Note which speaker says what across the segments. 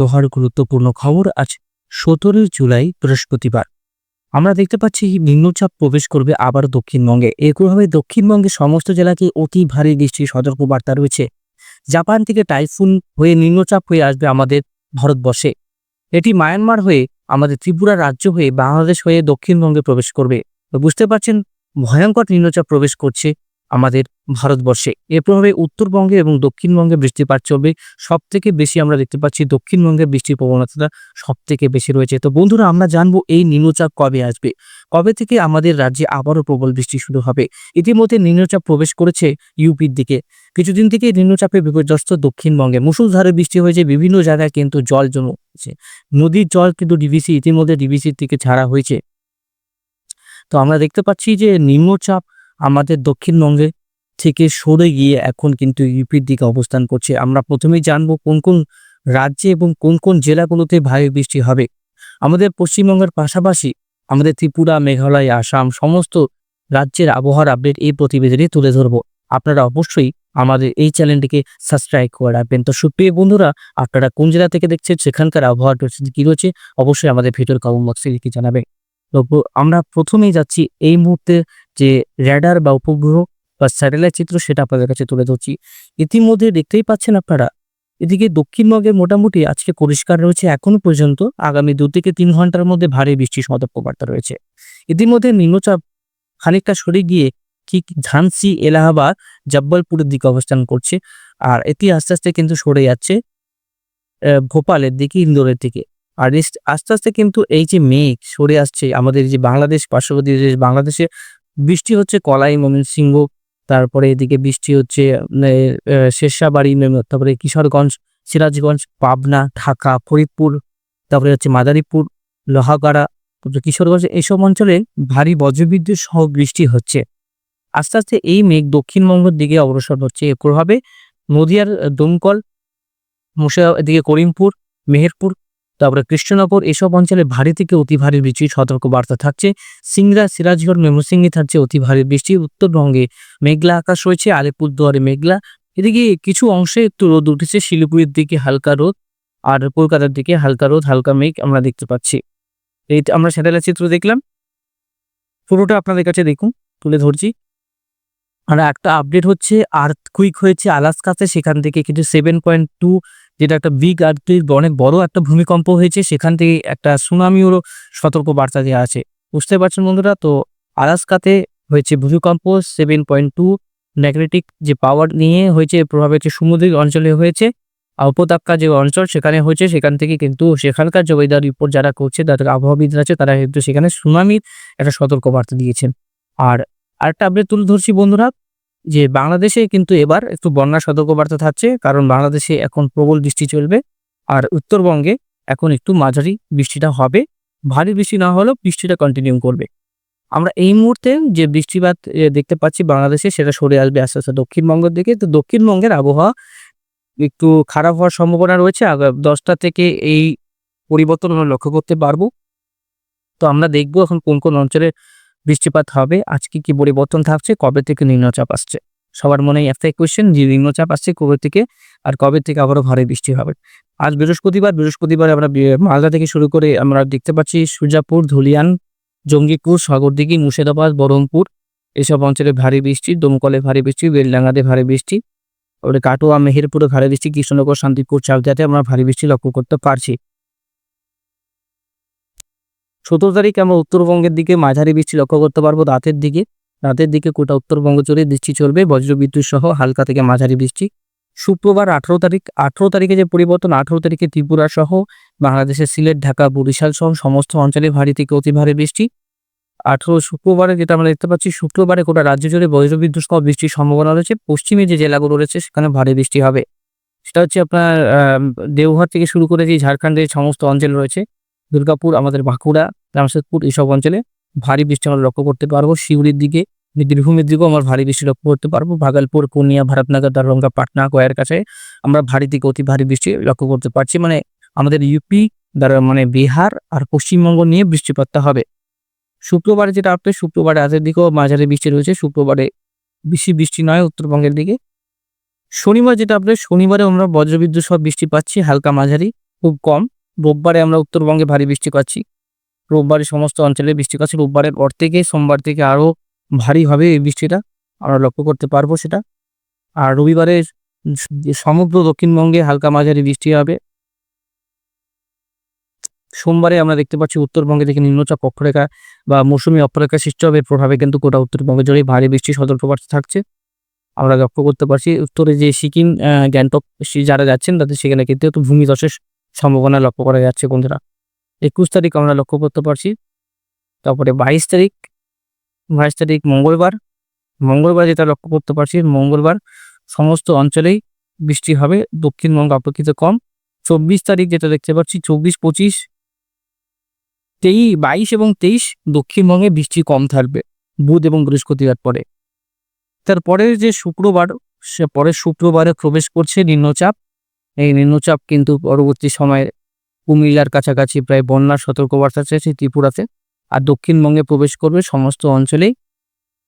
Speaker 1: লোহার গুরুত্বপূর্ণ খবর আজ সতেরোই জুলাই, বৃহস্পতিবার। আমরা দেখতে পাচ্ছি নিম্নচাপ প্রবেশ করবে আবার দক্ষিণবঙ্গে। একইভাবে দক্ষিণবঙ্গের সমস্ত জেলাকে অতি ভারী বৃষ্টির সতর্কবার্তা রয়েছে। জাপান থেকে টাইফুন হয়ে নিম্নচাপ হয়ে আসবে আমাদের ভারতবর্ষে। এটি মায়ানমার হয়ে আমাদের ত্রিপুরা রাজ্য হয়ে বাংলাদেশ হয়ে দক্ষিণবঙ্গে প্রবেশ করবে। বুঝতে পারছেন, ভয়ঙ্কর নিম্নচাপ প্রবেশ করছে আমাদের ভারতবর্ষে। এর প্রভাবে উত্তরবঙ্গে এবং দক্ষিণবঙ্গে বৃষ্টিপাত চলবে। সব থেকে বেশি আমরা দেখতে পাচ্ছি দক্ষিণবঙ্গে বৃষ্টির প্রবণতাটা সব থেকে বেশি রয়েছে। তো বন্ধুরা, আমরা জানব এই নিম্নচাপ কবে আসবে? কবে থেকে আমাদের রাজ্যে আবারও প্রবল বৃষ্টি শুরু হবে? ইতিমধ্যে নিম্নচাপ প্রবেশ করেছে ইউপির দিকে। কিছুদিন থেকে নিম্নচাপে বিপর্যস্ত দক্ষিণবঙ্গে। মুসুলধারে বৃষ্টি হয়েছে, বিভিন্ন জায়গায় কিন্তু জল জমেছে। নদীর জল কিন্তু ডিবিসি ইতিমধ্যে ডিবিসির দিকে ছাড়া হয়েছে। তো আমরা দেখতে পাচ্ছি যে নিম্নচাপ আমাদের দক্ষিণবঙ্গে থেকে সরে গিয়ে এখন কিন্তু ইউপির দিকে অবস্থান করছে। আমরা প্রথমেই জানব কোন কোন রাজ্যে এবং কোন কোন জেলাগুলোতে ভারী বৃষ্টি হবে। আমাদের পশ্চিমবঙ্গের পাশাপাশি আমাদের ত্রিপুরা, মেঘালয়, আসাম সমস্ত রাজ্যের আবহাওয়ার আপডেট এই প্রতিবেদনে তুলে ধরবো। আপনারা অবশ্যই আমাদের এই চ্যানেলটিকে সাবস্ক্রাইব করে রাখবেন। তো সুপ্রিয় বন্ধুরা, আপনারা কোন জেলা থেকে দেখছেন, সেখানকার আবহাওয়ার পরিস্থিতি কি রয়েছে, অবশ্যই আমাদের ভিডিওর কমেন্ট বক্সে লিখে জানাবেন। আমরা প্রথমেই যাচ্ছি এই মুহূর্তে যে র্যাডার বা উপগ্রহ বা স্যাটেলাইট চিত্র সেটা আপনাদের কাছে তুলে ধরছি। ইতিমধ্যে দেখতেই পাচ্ছেন আপনারা, এদিকে দক্ষিণবঙ্গে মোটামুটি আজকে পরিষ্কার রয়েছে, এখনও পর্যন্ত আগামী দু থেকে তিন ঘণ্টার মধ্যে ভারী বৃষ্টির সতর্কবার্তা রয়েছে। ইতিমধ্যে নিম্নচাপ খানিকটা সরে গিয়ে ঠিক ঝান্সি এলাহাবাদ, জব্বলপুরের দিকে অবস্থান করছে, আর এটি আস্তে আস্তে কিন্তু সরে যাচ্ছে ভোপালের দিকে, ইন্দোরের দিকে। আর আস্তে আস্তে কিন্তু এই যে মেঘ সরে আসছে, আমাদের যে বাংলাদেশ, পার্শ্ববর্তী দেশ বাংলাদেশে বৃষ্টি হচ্ছে কলাই, ময়মনসিংহ, তারপরে এদিকে বৃষ্টি হচ্ছে শেরশাবাড়ি তারপরে কিশোরগঞ্জ, সিরাজগঞ্জ, পাবনা, ঢাকা, ফরিদপুর, তারপরে হচ্ছে মাদারীপুর, লোহাগাড়া কিশোরগঞ্জ এইসব অঞ্চলে ভারী বজ্রবিদ্যুৎ সহ বৃষ্টি হচ্ছে। আস্তে আস্তে এই মেঘ দক্ষিণবঙ্গের দিকে অগ্রসর হচ্ছে। এর প্রভাবে নদিয়ার দমকল মুর্শিদা এদিকে করিমপুর, মেহেরপুর তারপরে কৃষ্ণনগর এসব অঞ্চলে ভারী থেকে অতি ভারী বৃষ্টির সতর্ক বার্তা থাকছে। সিংড়া, সিরাজগড় মেমসিংহে থাকছে অতি ভারী বৃষ্টি। উত্তরবঙ্গে মেঘলা আকাশ রয়েছে, আলিপুরদুয়ারে মেঘলা। এদিকে কিছু অংশে একটু রোদ উঠেছে, শিলিগুড়ির দিকে হালকা রোদ আর কলকাতার দিকে হালকা রোদ, হালকা মেঘ আমরা দেখতে পাচ্ছি। এই আমরা স্যাটেলাইট চিত্র দেখলাম। পুরোটা আপনাদের কাছে দেখুন, তুলে ধরছি। আর একটা আপডেট হচ্ছে আর্থকুইক হয়েছে আলাস্কাতে, সেখান থেকে কিন্তু সেভেন পয়েন্ট টু যেটা একটা বিগ আর্থকুইক অনেক বড় একটা ভূমিকম্প হয়েছে, সেখান থেকে একটা সুনামিরও সতর্ক বার্তা দেওয়া আছে। বুঝতে পারছেন বন্ধুরা? তো আলাস্কাতে হয়েছে ভূমিকম্প সেভেন পয়েন্ট টু ম্যাগনেটিক যে পাওয়ার নিয়ে হয়েছে এর প্রভাবে হচ্ছে সমুদ্রিক অঞ্চলে হয়েছে। উপত্যকা যে অঞ্চল সেখানে হয়েছে, সেখান থেকে কিন্তু সেখানকার ওয়েদার রিপোর্ট যারা করছে, তাদের আবহাওয়াবিদরা আছে, তারা কিন্তু সেখানে সুনামির একটা সতর্ক বার্তা দিয়েছেন। আর আরেকটা আপডেট তুলে ধরছি বন্ধুরা যে বাংলাদেশে কিন্তু এবার একটু বন্যা সতর্কবার্তা থাকছে, কারণ বাংলাদেশে এখন প্রবল বৃষ্টি চলবে আর উত্তরবঙ্গে এখন একটু মাঝারি বৃষ্টিটা হবে। ভারী বৃষ্টি না হলেও বৃষ্টিটা কন্টিনিউ করবে। আমরা এই মুহূর্তে যে বৃষ্টিপাত দেখতে পাচ্ছি বাংলাদেশে, সেটা সরে আসবে আস্তে আস্তে দক্ষিণবঙ্গের দিকে। তো দক্ষিণবঙ্গের আবহাওয়া একটু খারাপ হওয়ার সম্ভাবনা রয়েছে। দশটা থেকে এই পরিবর্তন আমরা লক্ষ্য করতে পারব। তো আমরা দেখব এখন কোন কোন অঞ্চলে বৃষ্টিপাত হবে। আজকে কি পরিবর্তন থাকছে? কবে থেকে নিম্নচাপ আসছে? সবার মনে একটাই কোয়েশ্চেন যে নিম্নচাপ আসছে কবে থেকে আর কবে থেকে আবারও ভারী বৃষ্টি হবে? আজ বৃহস্পতিবার বৃহস্পতিবার আমরা মালদা থেকে শুরু করে আমরা দেখতে পাচ্ছি সুজাপুর ধুলিয়ান, জঙ্গিপুর, সাগরদিঘি, মুর্শিদাবাদ বহরমপুর এসব অঞ্চলে ভারী বৃষ্টি, দমকলে ভারী বৃষ্টি, বেলডাঙ্গাতে ভারী বৃষ্টি। তারপরে কাটোয়া, মেহেরপুরে ভারী বৃষ্টি, কৃষ্ণনগর, শান্তিপুর, চাকদাতে আমরা ভারী বৃষ্টি লক্ষ্য করতে পারছি। সতেরো তারিখ আমরা উত্তরবঙ্গের দিকে মাঝারি বৃষ্টি লক্ষ্য করতে পারব রাতের দিকে। রাতের দিকে গোটা উত্তরবঙ্গ জুড়ে বৃষ্টি চলবে, বজ্রবিদ্যুৎ সহ হালকা থেকে মাঝারি বৃষ্টি। শুক্রবার আঠেরো তারিখ, আঠেরো তারিখে যে পরিবর্তন, আঠেরো তারিখে ত্রিপুরা সহ বাংলাদেশের সিলেট, ঢাকা, বরিশাল সহ সমস্ত অঞ্চলে ভারী থেকে অতি ভারী বৃষ্টি। আঠেরো শুক্রবারে যেটা আমরা দেখতে পাচ্ছি, শুক্রবারে গোটা রাজ্য জুড়ে বজ্রবিদ্যুৎ সহ বৃষ্টির সম্ভাবনা রয়েছে। পশ্চিমে যে জেলাগুলো রয়েছে, সেখানে ভারী বৃষ্টি হবে। সেটা হচ্ছে আপনার দেওঘর থেকে শুরু করে যে ঝাড়খণ্ডের সমস্ত অঞ্চল রয়েছে দুর্গাপুর, আমাদের বাঁকুড়া জামশেদপুর এইসব অঞ্চলে ভারী বৃষ্টি আমরা লক্ষ্য করতে পারব। শিউরির দিকে বীরভূমের দিকেও আমরা ভারী বৃষ্টি লক্ষ্য করতে পারব। ভাগলপুর পূর্ণিয়া ভারতনগর, দারভঙ্গা, পাটনা, গয়ের কাছে আমরা ভারী থেকে অতি ভারী বৃষ্টি লক্ষ্য করতে পারছি। মানে আমাদের ইউপি, দ্বারা মানে বিহার আর পশ্চিমবঙ্গ নিয়ে বৃষ্টিপাতটা হবে। শুক্রবারে যেটা আপনি শুক্রবারে রাতের দিকেও মাঝারি বৃষ্টি রয়েছে। শুক্রবারে বেশি বৃষ্টি নয় উত্তরবঙ্গের দিকে। শনিবার যেটা আপনার শনিবারে আমরা বজ্রবিদ্যুৎ সহ বৃষ্টি পাচ্ছি, হালকা মাঝারি, খুব কম। রোববারে আমরা উত্তরবঙ্গে ভারী বৃষ্টি পাচ্ছি। রোববারে সমস্ত অঞ্চলে বৃষ্টি পাচ্ছি। রোববারের পর থেকে, সোমবার থেকে আরও ভারী হবে এই বৃষ্টিটা। আমরা লক্ষ্য করতে পারব সেটা। আর রবিবারে সমগ্র দক্ষিণবঙ্গে হালকা মাঝারি বৃষ্টি হবে। সোমবারে আমরা দেখতে পাচ্ছি উত্তরবঙ্গে থেকে নিম্নচাপ অক্ষরেখা বা মৌসুমী অক্ষরেখা সৃষ্টি হবে। এর প্রভাবে কিন্তু গোটা উত্তরবঙ্গে জুড়ে ভারী বৃষ্টি সতর্কবার্তা থাকছে। আমরা লক্ষ্য করতে পারছি উত্তরে যে সিকিম গ্যাংটক, যারা যাচ্ছেন তাদের সেখানে কিন্তু ভূমিধসের সম্ভাবনা লক্ষ্য করা যাচ্ছে, বন্ধুরা। একুশ তারিখ আমরা লক্ষ্য করতে পারছি। তারপরে বাইশ তারিখ বাইশ তারিখ মঙ্গলবার। মঙ্গলবার যেটা লক্ষ্য করতে পারছি, মঙ্গলবার সমস্ত অঞ্চলেই বৃষ্টি হবে, দক্ষিণবঙ্গ অপেক্ষিত কম। চব্বিশ তারিখ যেটা দেখতে পাচ্ছি, চব্বিশ, পঁচিশ, তেইশ, বাইশ এবং তেইশ দক্ষিণবঙ্গে বৃষ্টি কম থাকবে, বুধ এবং বৃহস্পতিবার পরে। তারপরে যে শুক্রবার, সে পরের শুক্রবারে প্রবেশ করছে নিম্নচাপ। এই নিম্নচাপ কিন্তু পরবর্তী সময়ে কুমিল্লার কাছাকাছি প্রায় বন্যার সতর্কবার্তা চেয়েছে ত্রিপুরাতে। আর দক্ষিণবঙ্গে প্রবেশ করবে সমস্ত অঞ্চলেই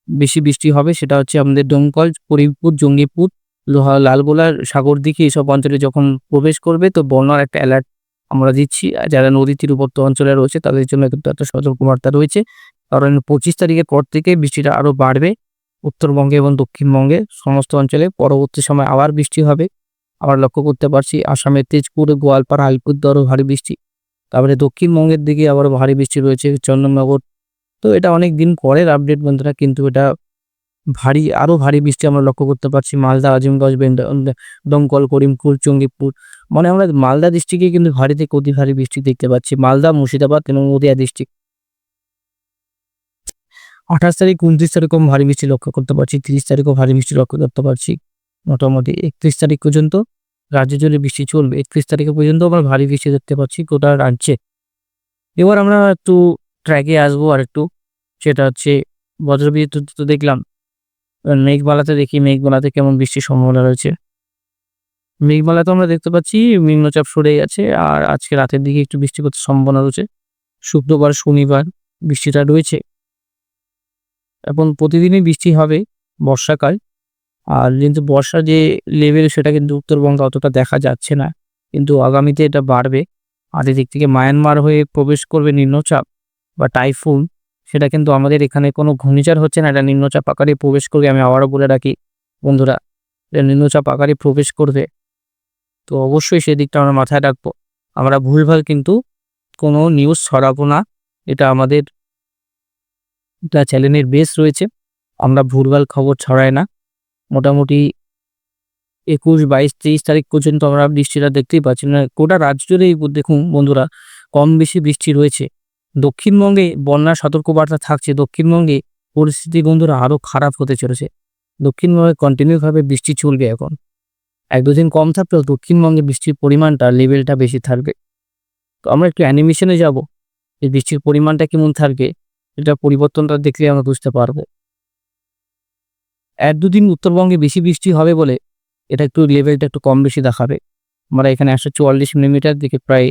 Speaker 1: বেশি বৃষ্টি হবে, সেটা হচ্ছে আমাদের ডোমকল, করিমপুর, জঙ্গিপুর, লোহা লালগোলার সাগর দিকে এসব অঞ্চলে যখন প্রবেশ করবে, তো বন্যার একটা অ্যালার্ট আমরা দিচ্ছি। আর যারা নদী তীরবর্তী অঞ্চলে রয়েছে, তাদের জন্য কিন্তু একটা সতর্কবার্তা রয়েছে। কারণ পঁচিশ তারিখের পর থেকে বৃষ্টিটা আরও বাড়বে উত্তরবঙ্গে এবং দক্ষিণবঙ্গে। সমস্ত অঞ্চলে পরবর্তী সময় আবার বৃষ্টি হবে। আবার লক্ষ্য করতে পারছি, আসামের তেজপুর, গোয়ালপাড়া আলিপুরদুয়ারও ভারী বৃষ্টি। তারপরে দক্ষিণবঙ্গের দিকে আবার ভারী বৃষ্টি রয়েছে, চন্দননগর। তো এটা অনেক দিন পরের আপডেট বন্ধুরা, কিন্তু এটা ভারী, আরও ভারী বৃষ্টি আমরা লক্ষ্য করতে পারছি। মালদা আজিমগঞ্জ দমকল, করিমপুর, চঙ্গিপুর মানে আমরা মালদা ডিস্ট্রিক্টে কিন্তু ভারী থেকে অতি ভারী বৃষ্টি দেখতে পাচ্ছি। মালদা, মুর্শিদাবাদ এবং নদিয়া ডিস্ট্রিক্ট আঠাশ তারিখ, উনত্রিশ তারিখও ভারী বৃষ্টি লক্ষ্য করতে পারছি, তিরিশ তারিখও ভারী বৃষ্টি লক্ষ্য করতে পারছি। মোটামুটি একত্রিশ তারিখ পর্যন্ত। রাজ্য জুড়ে বৃষ্টি চলবে। একত্রিশ তারিখ পর্যন্ত আমরা ভারী বৃষ্টি দেখতে পাচ্ছি গোটা রাজ্যে। এবার আমরা একটু ট্র্যাকে আসব আর একটু। সেটা হচ্ছে বজ্রবিদ্যুৎ তো দেখলাম। মেঘমালাতে দেখি মেঘমালাতে কেমন বৃষ্টির সম্ভাবনা রয়েছে। মেঘমালাতে আমরা দেখতে পাচ্ছি নিম্নচাপ সরে গেছে আর আজকে রাতের দিকে একটু বৃষ্টি করতে সম্ভাবনা রয়েছে। শুক্রবার, শনিবার বৃষ্টিটা রয়েছে। এখন প্রতিদিনই বৃষ্টি হবে বর্ষাকাল। আর কিন্তু বর্ষার যে লেভেল সেটা কিন্তু উত্তরবঙ্গে অতটা দেখা যাচ্ছে না। কিন্তু আগামীতে এটা বাড়বে। আর এদিক থেকে মায়ানমার হয়ে প্রবেশ করবে নিম্নচাপ বা টাইফুন সেটা কিন্তু আমাদের এখানে কোনো ঘূর্ণিঝড় হচ্ছে না। এটা নিম্নচাপ আকারে প্রবেশ করবে, আমি আবারও বলে রাখি বন্ধুরা, এটা নিম্নচাপ আকারে প্রবেশ করবে। তো অবশ্যই সেদিকটা আমরা মাথায় রাখব। আমরা ভুলভাল কিন্তু কোনো নিউজ ছড়াবো না। এটা আমাদের একটা চ্যানেলের বেস রয়েছে। আমরা ভুলভাল খবর ছড়াই না। মোটামুটি একুশ, বাইশ, তেইশ তারিখ পর্যন্ত আমরা বৃষ্টিটা দেখতেই পাচ্ছি। না গোটা রাজ্য জুড়েই দেখুন বন্ধুরা, কম বেশি বৃষ্টি রয়েছে। দক্ষিণবঙ্গে বন্যার সতর্কবার্তা থাকছে। দক্ষিণবঙ্গে পরিস্থিতি বন্ধুরা আরও খারাপ হতে চলেছে। দক্ষিণবঙ্গে কন্টিনিউভাবে বৃষ্টি চলবে এখন। এক দুদিন কম থাকলেও দক্ষিণবঙ্গে বৃষ্টির পরিমাণটা লেভেলটা বেশি থাকবে। তো আমরা একটু অ্যানিমেশনে যাব। এই বৃষ্টির পরিমাণটা কেমন থাকবে, এটা পরিবর্তনটা দেখলে আমরা বুঝতে পারব। এক দুদিন উত্তরবঙ্গে বেশি বৃষ্টি হবে বলে এটা একটু লেভেলটা একটু কম বেশি দেখাবে। আমরা এখানে একশো চুয়াল্লিশ মিলিমিটার দিকে প্রায়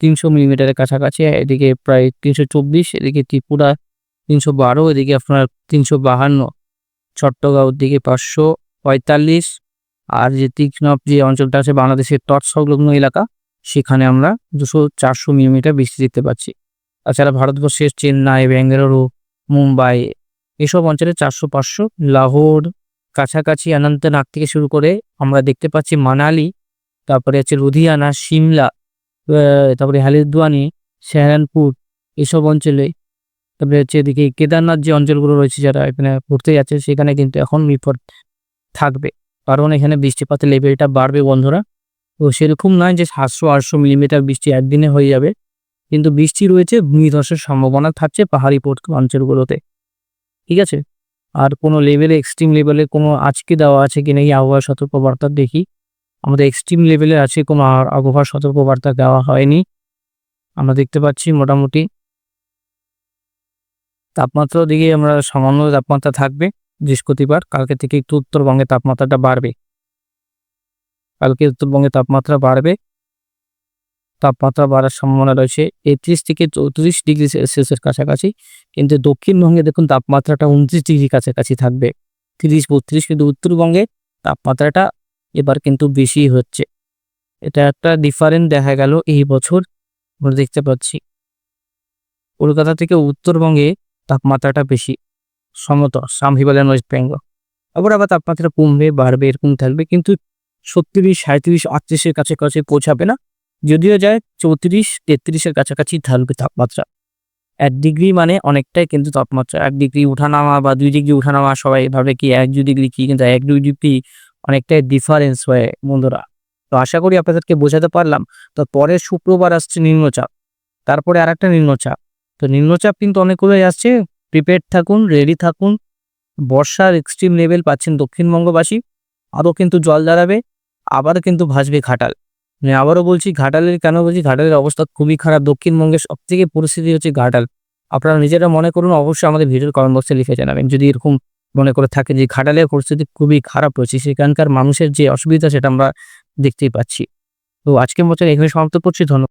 Speaker 1: তিনশো মিলিমিটারের কাছাকাছি, এদিকে প্রায় তিনশো চব্বিশ, এদিকে ত্রিপুরা তিনশো বারো, এদিকে আপনার তিনশো বাহান্ন চট্টগাঁওর দিকে পাঁচশো পঁয়তাল্লিশ, আর যে তীক্ষ্ণ যে অঞ্চলটা আছে বাংলাদেশের তট সংলগ্ন এলাকা, সেখানে আমরা দুশো চারশো মিলিমিটার বৃষ্টি দেখতে পাচ্ছি। তাছাড়া ভারতবর্ষের চেন্নাই বেঙ্গালুরু মুম্বাই এসব অঞ্চলে চারশো পাঁচশো লাহোর কাছাকাছি অনন্তনাগ থেকে শুরু করে আমরা দেখতে পাচ্ছি মানালি, তারপরে আছে লুধিয়ানা, সিমলা তারপরে হালিদুয়ানি, সেহারানপুর এসব অঞ্চলে। তারপরে হচ্ছে এদিকে কেদারনাথ যে অঞ্চলগুলো রয়েছে যারা এখানে ঘুরতে যাচ্ছে, সেখানে কিন্তু এখন বিপদ থাকবে। কারণ এখানে বৃষ্টিপাতের লেভেলটা বাড়বে বন্ধুরা। তো সেরকম নয় যে সাতশো আটশো মিলিমিটার বৃষ্টি একদিনে হয়ে যাবে। কিন্তু বৃষ্টি রয়েছে, ভূমিধসের সম্ভাবনা থাকছে পাহাড়ি পর্ত অঞ্চলগুলোতে। ঠিক আছে? আর কোনো লেভেলে এক্সট্রিম লেভেলে কোনো আজকে দেওয়া আছে কি নাকি আবহাওয়া সতর্কবার্তা দেখি? আমাদের এক্সট্রিম লেভেলে আছে কোনো আবহাওয়া সতর্কবার্তা দেওয়া হয়নি। আমরা দেখতে পাচ্ছি মোটামুটি। তাপমাত্রার দিকে আমরা সামান্য তাপমাত্রা থাকবে বৃহস্পতিবার। কালকে থেকে একটু উত্তরবঙ্গে তাপমাত্রাটা বাড়বে। কালকে উত্তরবঙ্গে তাপমাত্রা বাড়বে। তাপমাত্রা বাড়ার সম্ভাবনা রয়েছে। একত্রিশ থেকে চৌত্রিশ ডিগ্রি সেলসিয়াসের কাছাকাছি। কিন্তু দক্ষিণবঙ্গে দেখুন তাপমাত্রাটা উনত্রিশ ডিগ্রি কাছাকাছি থাকবে। তিরিশ, বত্রিশ কিন্তু উত্তরবঙ্গে তাপমাত্রাটা এবার কিন্তু বেশি হচ্ছে। এটা একটা ডিফারেন্ট দেখা গেল এই বছর। আমরা দেখতে পাচ্ছি। কলকাতা থেকে উত্তরবঙ্গে তাপমাত্রাটা বেশি। সমত সাম হিমালয়ান ওয়েস্ট বেঙ্গল। আবার আবার তাপমাত্রা কমবে, বাড়বে, এরকম থাকবে। কিন্তু ছত্রিশ সাঁত্রিশ আটত্রিশের কাছাকাছি পৌঁছাবে না। যদিও যায় চৌত্রিশ, তেত্রিশের কাছাকাছি থাকবে তাপমাত্রা। এক ডিগ্রি মানে অনেকটাই কিন্তু তাপমাত্রা। এক ডিগ্রি উঠানামা বা দুই ডিগ্রি উঠানামা সবাই ভাবে কি এক দুই ডিগ্রি কি, কিন্তু এক দুই ডিগ্রি অনেকটাই ডিফারেন্স হয় বন্ধুরা। তো আশা করি আপনাদেরকে বোঝাতে পারলাম। তো পরের শুক্রবার আসছে নিম্নচাপ। তারপরে আর একটা নিম্নচাপ। তো নিম্নচাপ কিন্তু অনেকগুলোই আসছে। প্রিপেয়ার থাকুন রেডি থাকুন। বর্ষার এক্সট্রিম লেভেল পাচ্ছেন দক্ষিণবঙ্গবাসী। আরও কিন্তু জল দাঁড়াবে। আবার কিন্তু ভাসবে ঘাটাল। আমি আবারও বলছি, ঘাটালের কেন বলছি? ঘাটালের অবস্থা খুবই খারাপ। দক্ষিণবঙ্গের সব থেকে পরিস্থিতি হচ্ছে ঘাটাল। আপনারা নিজেরা মনে করুন, অবশ্যই আমাদের ভিডিওর কমেন্ট বক্সে লিখে জানাবেন। যদি এরকম মনে করে থাকে যে ঘাটালের পরিস্থিতি খুবই খারাপ রয়েছে, সেখানকার মানুষের যে অসুবিধা, সেটা আমরা দেখতেই পাচ্ছি। তো আজকের মতো এখানে সমাপ্ত করছি। ধন্যবাদ।